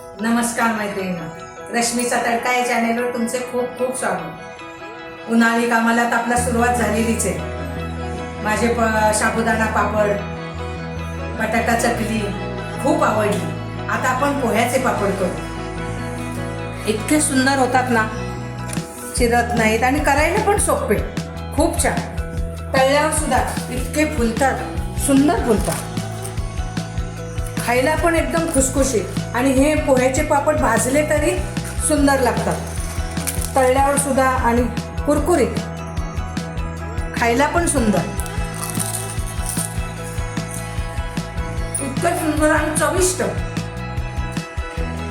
नमस्कार मैत्रिणी रश्मीचा तडका या चॅनेलवर तुमचे खूप खूप स्वागत. उन्हाळी कामाला तर आपला सुरुवात झालेलीच आहे. माझे प साबुदाणा पापड बटाटा चकली खूप आवडली. आता आपण पोह्याचे पापड करू. इतके सुंदर होतात ना. चिरत नाहीत आणि करायला पण सोपे. खूप छान. तळल्यावर सुद्धा इतके फुलतात. सुंदर फुलतात. खायला पण एकदम खुसखुशीत. आणि हे पोह्याचे पापड भाजले तरी सुंदर लागतात. तळल्यावर सुद्धा आणि कुरकुरीत. खायला पण सुंदर. इतकं सुंदर आणि चविष्ट.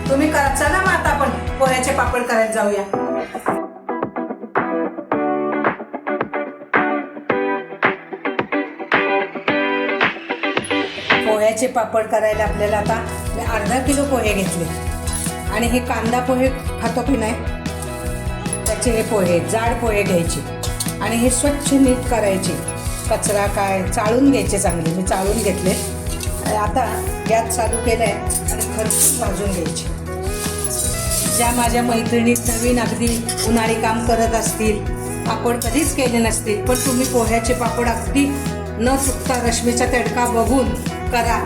तुम्ही करा चला मग आता आपण पोह्याचे पापड करायला जाऊया. पोह्याचे पापड करायला आपल्याला आता मी अर्धा किलो पोहे घेतले. आणि हे कांदा पोहे खातो की नाही? त्याचे हे पोहे जाड पोहे घ्यायचे. आणि हे स्वच्छ नीट करायचे. कचरा काय? चाळून घ्यायचे चांगले. मी चाळून घेतले. आता गॅस चालू केलं आहे आणि भरपूर भाजून घ्यायचे. ज्या माझ्या मैत्रिणीत नवीन अगदी उन्हाळी काम करत असतील पापड कधीच केले नसतील पण तुम्ही पोह्याचे पापड अगदी न चुकता रश्मीचा तडका बघून करा.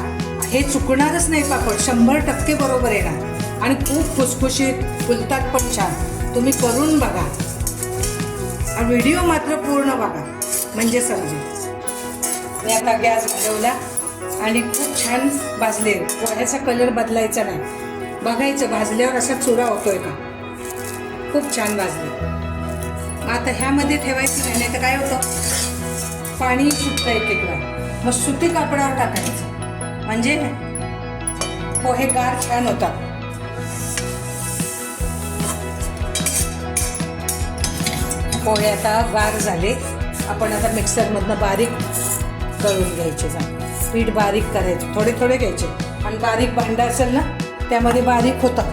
हे चुकणारच नाही पापड. शंभर टक्के बरोबर येणार. आणि खूप खुसखुशीत फुलतात पण छान. तुम्ही करून बघा. व्हिडिओ मात्र पूर्ण बघा. म्हणजे समजेल. मी आता गॅस घालवला आणि खूप छान भाजले. पोह्याचा कलर बदलायचा नाही. बघायचं भाजल्यावर असा चुरा होतोय का? खूप छान भाजले. आता ह्यामध्ये ठेवायचं नाही तर काय होतं? पाणी सुटतं एक एक मग सुती कापडावर टाकायचं. म्हणजे? हो, पोहे गार छान होतात पोहे हो, आता गार झाले. आपण आता मिक्सरमधनं बारीक दळून घ्यायचे जा. पीठ बारीक करायचे. थोडे थोडे घ्यायचे. आणि बारीक भांडं असेल ना त्यामध्ये बारीक होतं.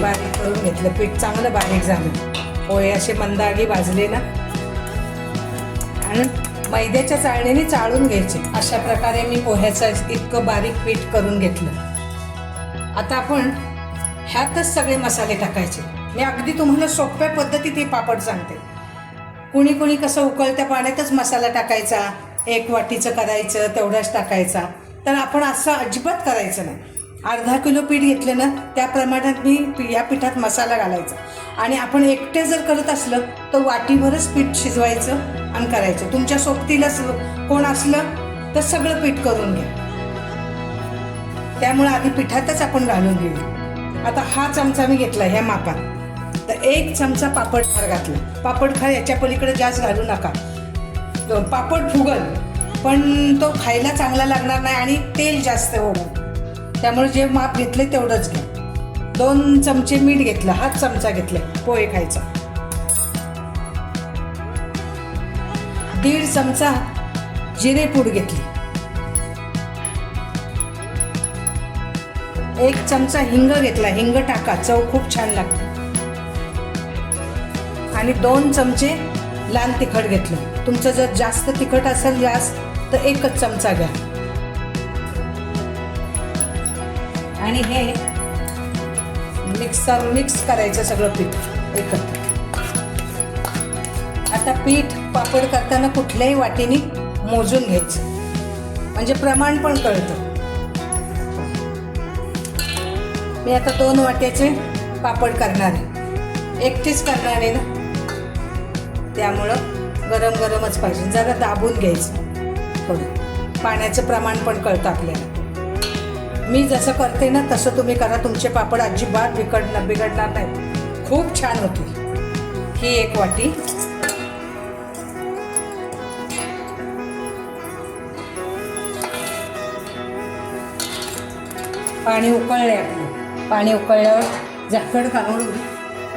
बारीक करून घेतलं. पीठ चांगलं बारीक झालं. हो, पोहे असे मंदागी भाजले ना. आणि मैद्याच्या चाळणीने चाळून घ्यायचे. अशा प्रकारे मी पोह्याचं इतकं बारीक पीठ करून घेतलं. आता आपण ह्यातच सगळे मसाले टाकायचे. मी अगदी तुम्हाला सोप्या पद्धतीत हे पापड सांगते. कुणी कुणी कसं उकळत्या पाण्यातच मसाला टाकायचा एक वाटीचं करायचं तेवढाच टाकायचा. तर आपण असं अजिबात करायचं नाही. अर्धा किलो पीठ घेतलं ना त्या प्रमाणात मी या पिठात मसाला घालायचा. आणि आपण एकटे जर करत असलं तर वाटीभरच पीठ शिजवायचं आणि करायचं. तुमच्या सोबतीला कोण असलं तर सगळं पीठ करून घ्या. त्यामुळे आधी पिठातच आपण घालून घेऊ आता हा चमचा मी घेतला ह्या मापात. तर एक चमचा पापड खार घातला. पापड खार याच्या पलीकडे जास्त घालू नका. पापड फुगल पण तो खायला चांगला लागणार नाही आणि तेल जास्त होणार. त्यामुळे जे माप घेतले तेवढंच घ्या दोन चमचे मीठ घेतलं हाच चमचा घेतला पोहे खायचा. दीड चमचा जिरेपूड घेतली. एक चमचा हिंग घेतला हिंग टाका चव खूप छान लागते. आणि दोन चमचे लाल तिखट घेतलं. तुमचं जर जास्त तिखट असेल जास्त तर एकच चमचा घ्या. आणि हे मिक्सर मिक्स करायचं सगळं पीठ एकत्र. आता पीठ पापड करताना कुठल्याही वाटीने मोजून घ्यायचं. म्हणजे प्रमाण पण कळतं. मी आता दोन वाट्याचे पापड करणार आहे. एकटीच करणार आहे ना? त्यामुळं गरम गरमच पाहिजे. जरा दाबून घ्यायचं. थोडं. पाण्याचं प्रमाण पण कळतं आपल्याला. मी जसं करते ना तसं तुम्ही करा. तुमचे पापड अजिबात बिघडणार बिघडणार नाही खूप छान होती ही एक वाटी. पाणी उकळले आपलं. पाणी उकळल्यावर झाकण काढून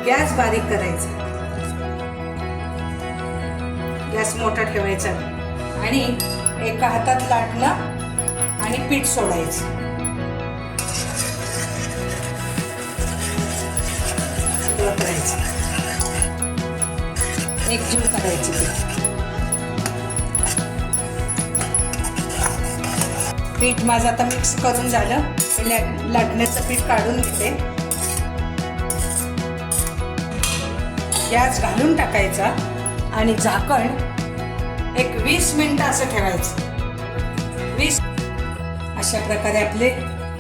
गॅस बारीक करायचा. गॅस मोठा ठेवायचा. आणि एका हातात लाटणं आणि पीठ सोडायचं. एक करायचं एकजीव करायची पीठ माझं आता मिक्स करून झालं. लाटण्याचं पीठ काढून घेते. गॅस घालून टाकायचा आणि झाकण एक वीस मिनटं असं ठेवायचं. वीस अशा प्रकारे आपले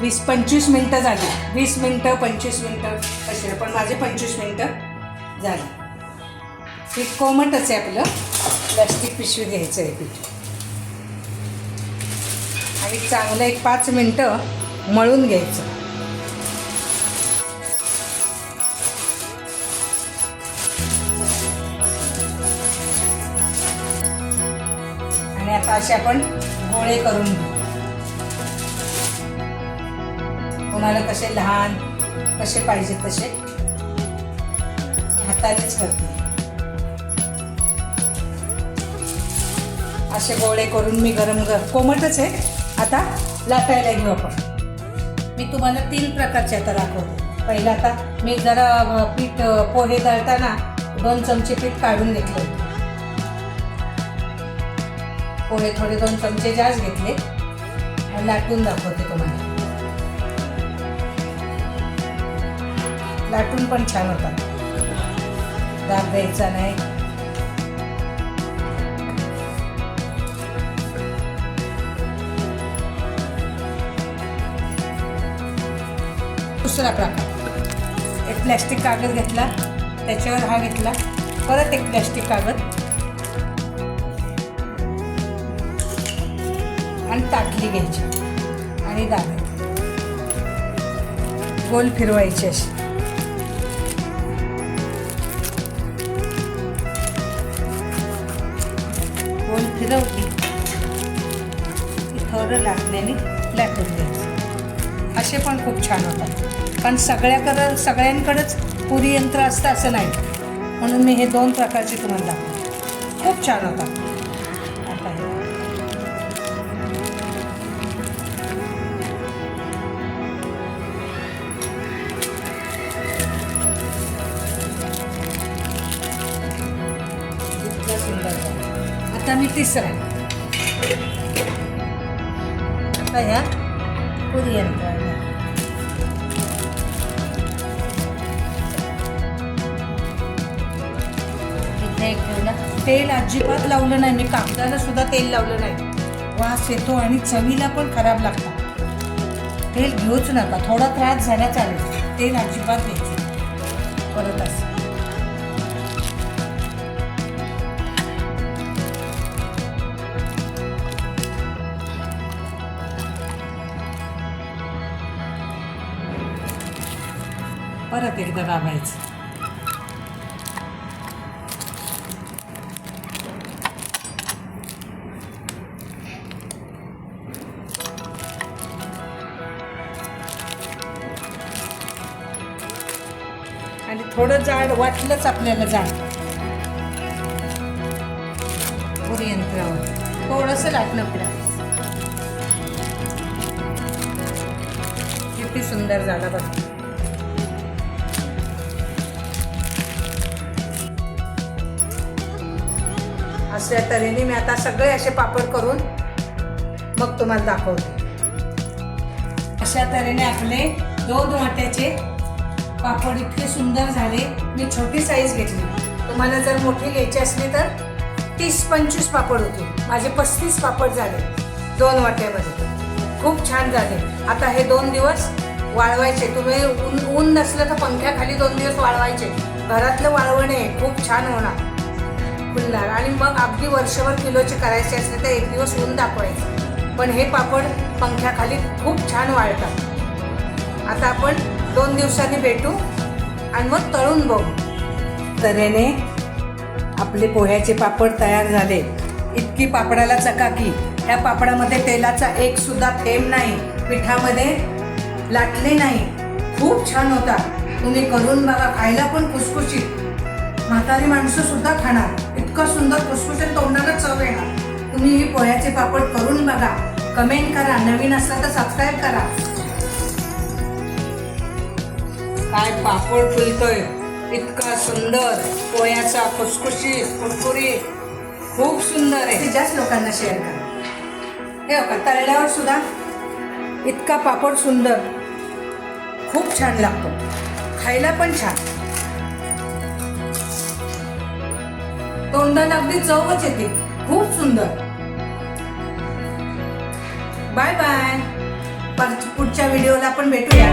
वीस पंचवीस मिनटं झाली. वीस मिनटं पंचवीस मिनटं असेल पण माझे पंचवीस मिनटं झाली. पीठ कोमटच आहे आपलं. प्लास्टिक पिशवी घ्यायचं आहे पीठ. आणि चांगलं एक पाच मिनटं मळून घ्यायचं. आणि आता असे आपण गोळे करून घेऊ. कोणाला कसे लहान कसे पाहिजे तसे हातानेच करते. असे गोळे करून मी गरम गर कोमटच आहे. आता लाटायला घेऊ आपण. मी तुम्हाला तीन प्रकारचे आता दाखवते. पहिला आता मी जरा पीठ पोहे दळताना दोन चमचे पीठ काढून घेतले. पोहे थोडे दोन चमचे जास्त घेतले. लाटून दाखवते तुम्हाला. लाटून पण छान होतात. दाब द्यायचा नाही. दुसरा प्रकार. एक प्लॅस्टिक कागद घेतला त्याच्यावर हा घेतला. परत एक प्लॅस्टिक कागद. आणि ताटली घ्यायची. आणि दाबायची गोल फिरवायची अशी. सगळं लाटण्याने लाटून द्यायचं असे पण खूप छान होतात. पण सगळ्याकडं सगळ्यांकडंच पुरी यंत्र असतं असं नाही. म्हणून मी हे दोन प्रकारचे तुम्हाला दाखवते. खूप छान होतात. आता आता मी तिसरा आता ह्या पुरी यंत्राला इथे एक ठेवला तेल अजिबात लावलं नाही मी कागदाला सुद्धा तेल लावलं नाही वास येतो आणि चवीला पण खराब लागतात तेल घेऊच नका थोडा त्रास झाला चालेल तेल अजिबात घ्यायचं परत असं परत एकदा दाबायचं. आणि थोडं जाड वाटलंच आपल्याला जाड. पुरी यंत्रावर. थोडंसं लाटणं फिरायचं किती सुंदर झाला बघा. अशा तऱ्हेने मी आता सगळे असे पापड करून मग तुम्हाला दाखवते. अशा तऱ्हेने आपले दोन वाट्याचे पापड इतके सुंदर झाले. मी छोटी साईज घेतली. तुम्हाला जर मोठी घ्यायची असली तर तीस पंचवीस पापड होते माझे पस्तीस पापड झाले दोन वाट्यामध्ये. खूप छान झाले. आता हे दोन दिवस वाळवायचे. तुम्ही ऊन ऊन नसलं तर पंख्याखाली दोन दिवस वाळवायचे. घरातलं वाळवणे खूप छान होणार. फुलणार आणि मग अगदी वर्षभर किलोचे करायचे असले तर एक दिवस ऊन दाखवायचं. पण हे पापड पंख्याखाली खूप छान वाळतात. आता आपण दोन दिवसांनी भेटू आणि मग तळून बघू. तऱ्हेने आपले पोह्याचे पापड तयार झाले. इतकी पापडाला चकाकी ह्या पापडामध्ये तेलाचा एक सुद्धा थेंब नाही पिठामध्ये लाटले नाही. खूप छान होता. तुम्ही करून बघा खायला पण खुसखुशीत. म्हातारी माणसं सुद्धा खाणार. इतकं सुंदर खुसखुशीत तोंडाला चव येणार. तुम्ही ही पोह्याचे पापड करून बघा. कमेंट करा. नवीन असला तर सबस्क्राईब करा. काय पापड फुलतोय. इतका सुंदर पोह्याचा खुसखुशीत कुरकुरीत खूप सुंदर आहे. जास्त लोकांना शेअर करा. हे बघा तळल्यावर सुद्धा इतका पापड सुंदर. खूप छान लागतो. खायला पण छान. तोंडाला अगदी चवच येते. खूप सुंदर. बाय बाय पुढच्या व्हिडिओला आपण भेटूया.